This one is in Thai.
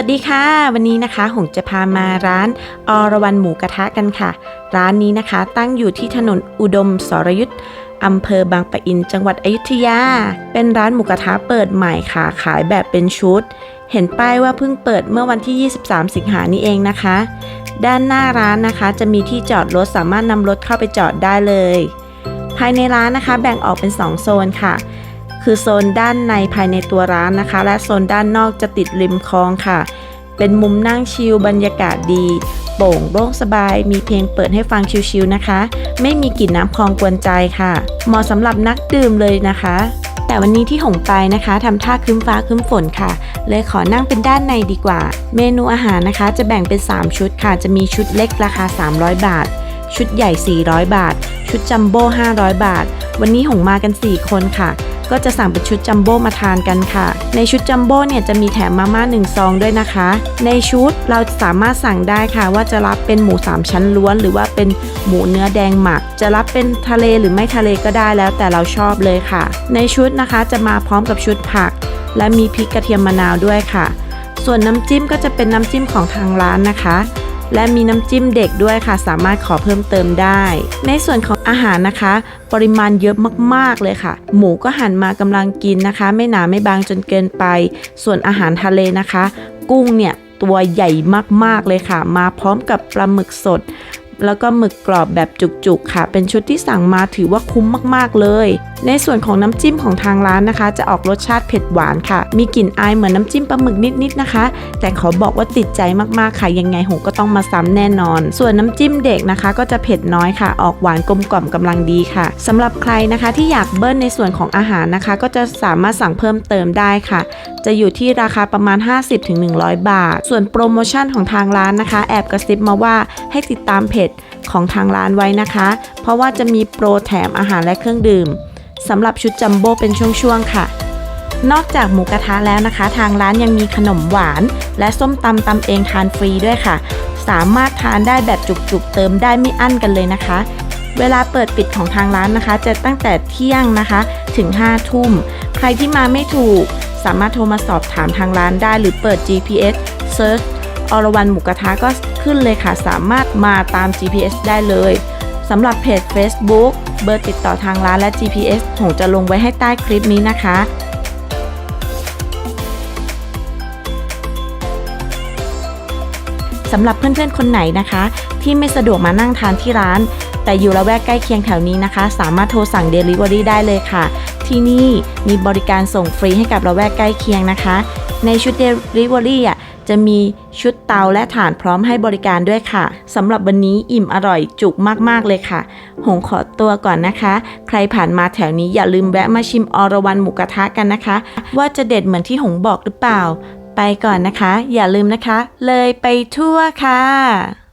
วัสดีค่ะ วันนี้นะคะหงจะพามาร้านอรวรันหมูกระทะกันค่ะ ร้านนี้นะคะตั้งอยู่ที่ถนนอุดมสรยุทธอำเภอบางปะอินจังหวัดอยุธยา เป็นร้านหมูกระทะเปิดใหม่ค่ะ ขายแบบเป็นชุด เห็นป้ายว่าเพิ่งเปิดเมื่อวันที่ 23 สิงหานี้เองนะคะ ด้านหน้าร้านนะคะ จะมีที่จอดรถสามารถนำรถเข้าไปจอดได้เลย ภายในร้านนะคะ แบ่งออกเป็น 2 โซนค่ะ คือโซนด้านในภายในตัวร้านนะคะ และโซนด้านนอกจะติดริมคลองค่ะ เป็นมุมนั่งชิลบรรยากาศดี โปร่งโล่งสบาย มีเพลงเปิดให้ฟังชิลๆนะคะ ไม่มีกลิ่นน้ำคลองกวนใจค่ะ เหมาะสำหรับนักดื่มเลยนะคะ แต่วันนี้ที่หงไปนะคะทำท่าครึ้มฟ้าครึ้มฝนค่ะ เลยขอนั่งเป็นด้านในดีกว่า เมนูอาหารนะคะจะแบ่งเป็น 3 ชุดค่ะ จะมีชุดเล็กราคา 300 บาท ชุดใหญ่ 400 บาท ชุดจัมโบ้500 บาท วันนี้หงมากัน 4 คนค่ะ ก็จะสั่งเป็นชุดจัมโบ้มาทานกันค่ะ ในชุดจัมโบ้เนี่ยจะมีแถมมาม่า1ซองด้วยนะคะ ในชุดเราสามารถสั่งได้ค่ะ ว่าจะรับเป็นหมู 3 ชั้นล้วน หรือว่าเป็นหมูเนื้อแดงหมัก จะรับเป็นทะเลหรือไม่ทะเลก็ได้แล้วแต่เราชอบเลยค่ะ ในชุดนะคะจะมาพร้อมกับชุดผัก และมีพริกกระเทียมมะนาวด้วยค่ะ ส่วนน้ำจิ้มก็จะเป็นน้ำจิ้มของทางร้านนะคะ และมีน้ำจิ้มเด็กด้วยค่ะ สามารถขอเพิ่มเติมได้ ในส่วนของอาหารนะคะ ปริมาณเยอะมากๆเลยค่ะ หมูก็หั่นมากำลังกินนะคะ ไม่หนาไม่บางจนเกินไป ส่วนอาหารทะเลนะคะ กุ้งเนี่ยตัวใหญ่มากๆเลยค่ะ มาพร้อมกับปลาหมึกสด แล้วก็หมึกกรอบแบบจุกๆค่ะ เป็นชุดที่สั่งมาถือว่าคุ้มมากๆเลย ในส่วนของน้ำจิ้มของทางร้านนะคะ จะออกรสชาติเผ็ดหวานค่ะ มีกลิ่นอายเหมือนน้ำจิ้มปลาหมึกนิดๆนะคะ แต่ขอบอกว่าติดใจมากๆค่ะ ยังไงหงก็ต้องมาซ้ำแน่นอน ส่วนน้ำจิ้มเด็กนะคะ ก็จะเผ็ดน้อยค่ะ ออกหวานกลมกล่อมกำลังดีค่ะสำหรับใครนะคะที่อยากเบิ้ลในส่วนของอาหารนะคะ ก็จะสามารถสั่งเพิ่มเติมได้ค่ะ จะอยู่ที่ราคาประมาณ 50-100 บาท ส่วนโปรโมชั่นของทางร้านนะคะ แอบกระซิบมาว่าให้ติดตามเพจของทางร้านไว้นะคะ เพราะว่าจะมีโปรแถมอาหารและเครื่องดื่มสำหรับชุดจัมโบ้เป็นช่วงๆค่ะ นอกจากหมูกระทะแล้วนะคะ ทางร้านยังมีขนมหวาน และส้มตำตำเองทานฟรีด้วยค่ะ สามารถทานได้แบบจุกๆ เติมได้ไม่อั้นกันเลยนะคะ เวลาเปิดปิดของทางร้านนะคะ จะตั้งแต่เที่ยงนะคะ ถึง5ทุ่ม ใครที่มาไม่ถูก สามารถโทรมาสอบถามทางร้านได้หรือเปิด GPS Search อรวรันหมูกระทะก็ขึ้นเลยค่ะ สามารถมาตาม GPS ได้เลยสำหรับเพจ Facebook เบอร์ติดต่อทางร้านและ GPS ผมจะลงไว้ให้ใต้คลิปนี้นะคะสำหรับเพื่อนๆ คนไหนนะคะ ที่ไม่สะดวกมานั่งทานที่ร้าน แต่อยู่ละแวกใกล้เคียงแถวนี้นะคะ สามารถโทรสั่ง Delivery ได้เลยค่ะ ที่นี่มีบริการส่งฟรีให้กับละแวกใกล้เคียงนะคะ ในชุด Delivery อะจะมีชุดเตาและถ่านพร้อมให้บริการด้วยค่ะสำหรับวันนี้อิ่มอร่อยจุกมากๆเลยค่ะ หงขอตัวก่อนนะคะ ใครผ่านมาแถวนี้อย่าลืมแวะมาชิมอรวันหมูกระทะกันนะคะ ว่าจะเด็ดเหมือนที่หงบอกหรือเปล่า ไปก่อนนะคะ อย่าลืมนะคะ เลยไปทั่วค่ะ